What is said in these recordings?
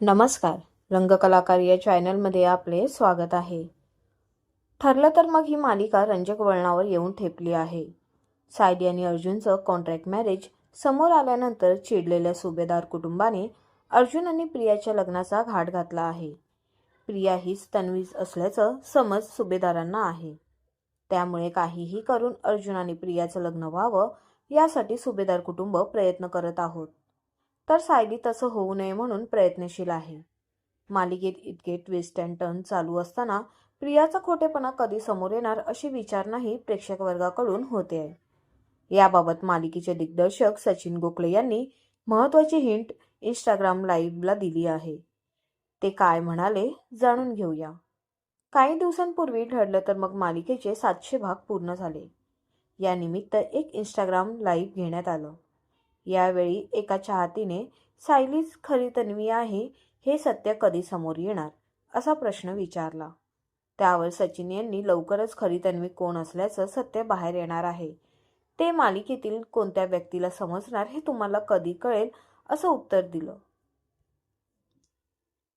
नमस्कार. रंगकलाकार या चॅनलमध्ये आपले स्वागत आहे. ठरलं तर मग ही मालिका रंजक वळणावर येऊन ठेपली आहे. सायली आणि अर्जुनचं कॉन्ट्रॅक्ट मॅरेज समोर आल्यानंतर चिडलेल्या सुभेदार कुटुंबाने अर्जुन आणि प्रियाच्या लग्नाचा घाट घातला आहे. प्रिया हीच तन्वीज असल्याचं समज सुभेदारांना आहे. त्यामुळे काहीही करून अर्जुन आणि प्रियाचं लग्न व्हावं यासाठी सुभेदार कुटुंब प्रयत्न करत आहोत. तर सायली तसं होऊ नये म्हणून प्रयत्नशील आहे. मालिकेत इतके ट्विस्ट अँड टर्न चालू असताना प्रियाचा खोटेपणा कधी समोर येणार अशी विचारणाही प्रेक्षक वर्गाकडून होते. आहे याबाबत मालिकेचे दिग्दर्शक सचिन गोखले यांनी महत्त्वाची हिंट इंस्टाग्राम लाईव्हला दिली आहे. ते काय म्हणाले जाणून घेऊया. काही दिवसांपूर्वी ठरलं तर मग मालिकेचे सातशे भाग पूर्ण झाले. यानिमित्त एक इंस्टाग्राम लाईव्ह घेण्यात आलं. यावेळी एका चाहतीने सायलीच खरी तन्वी आहे हे सत्य कधी समोर येणार? असा प्रश्न विचारला. त्यावर सचिन यांनी लवकरच खरी तन्वी कोण असल्याचं सत्य बाहेर येणार आहे. ते मालिकेतील कोणत्या व्यक्तीला समजणार हे तुम्हाला कधी कळेल? असं उत्तर दिलं.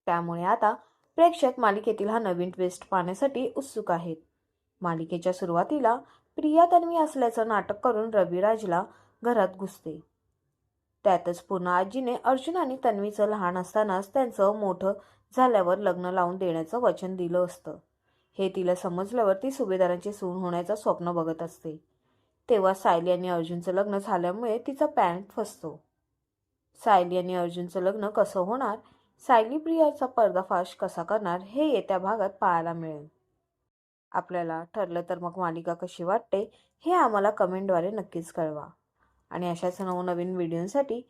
त्यामुळे आता प्रेक्षक मालिकेतील हा नवीन ट्विस्ट पाहण्यासाठी उत्सुक आहेत. मालिकेच्या सुरुवातीला प्रिया तन्वी असल्याचं नाटक करून रविराजला घरात घुसते. त्यातच पुन्हा आजीने अर्जुन आणि तन्वीचं लहान असतानाच त्यांचं मोठं झाल्यावर लग्न लावून देण्याचं वचन दिलं असतं. हे तिला समजल्यावर ती सुभेदारांची सून होण्याचं स्वप्न बघत असते. तेव्हा सायली आणि अर्जुनचं लग्न झाल्यामुळे तिचा पॅन्ट फसतो. सायली आणि अर्जुनचं लग्न कसं होणार? सायली प्रियाचा पर्दाफाश कसा करणार? हे येत्या भागात पाहायला मिळेल. आपल्याला ठरलं तर मग मालिका कशी वाटते? हे आम्हाला कमेंटद्वारे नक्कीच कळवा. आणि अशाच नवनवीन व्हिडिओसाठी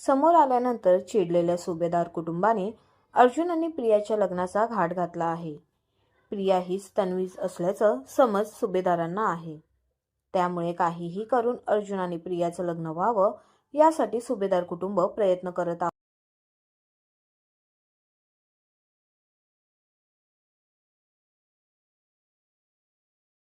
समोर आल्यानंतर चिडलेल्या सुभेदार कुटुंबाने अर्जुन आणि प्रियाच्या लग्नाचा घाट घातला आहे. प्रिया हीच तन्वीज असल्याचं समज सुभेदारांना आहे. त्यामुळे काहीही करून अर्जुन आणि प्रियाचं लग्न व्हावं यासाठी सुभेदार कुटुंब प्रयत्न करत आहे